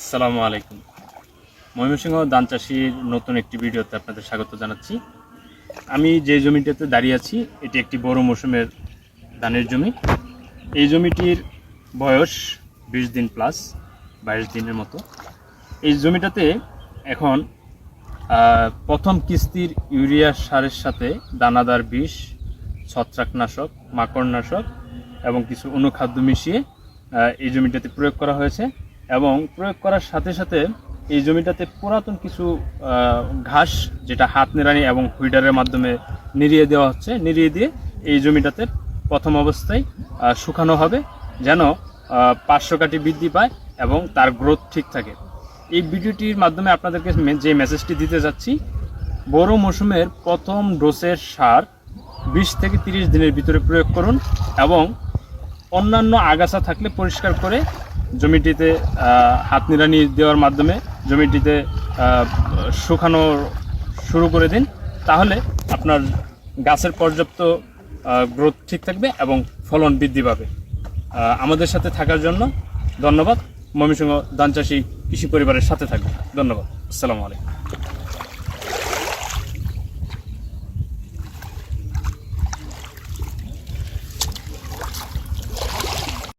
আসসালামু আলাইকুম ময়মনসিংহ ধান চাষির নতুন একটি ভিডিওতে আপনাদের স্বাগত জানাচ্ছি। আমি যে জমিটাতে দাঁড়িয়ে আছি, এটি একটি বড় মৌসুমের ধানের জমি। এই জমিটির বয়স বিশ দিন প্লাস বাইশ দিনের মতো। এই জমিটাতে এখন প্রথম কিস্তির ইউরিয়া সারের সাথে দানাদার বিষ, ছত্রাকনাশক, মাকড়নাশক এবং কিছু অনুখাদ্য মিশিয়ে এই জমিটাতে প্রয়োগ করা হয়েছে এবং প্রয়োগ করার সাথে সাথে এই জমিটাতে পুরাতন কিছু ঘাস যেটা হাত নেড়ানি এবং হুইডারের মাধ্যমে নিড়িয়ে দেওয়া হচ্ছে, নিড়িয়ে দিয়ে এই জমিটাতে প্রথম অবস্থায় শুকানো হবে যেন পাঁচশো কাঠি বৃদ্ধি পায় এবং তার গ্রোথ ঠিক থাকে। এই ভিডিওটির মাধ্যমে আপনাদেরকে যে মেসেজটি দিতে যাচ্ছি বড় মৌসুমের প্রথম ডোসের সার বিশ থেকে তিরিশ দিনের ভিতরে প্রয়োগ করুন এবং অন্যান্য আগাছা থাকলে পরিষ্কার করে জমিটিতে হাত নিড়ানি দেওয়ার মাধ্যমে জমিটিতে শুকানো শুরু করে দিন। তাহলে আপনার গাছের পর্যাপ্ত গ্রোথ ঠিক থাকবে এবং ফলন বৃদ্ধি পাবে। আমাদের সাথে থাকার জন্য ধন্যবাদ। ময়মনসিংহ ধান চাষি কৃষি পরিবারের সাথে থাকবে ধন্যবাদ। আসসালামু আলাইকুম।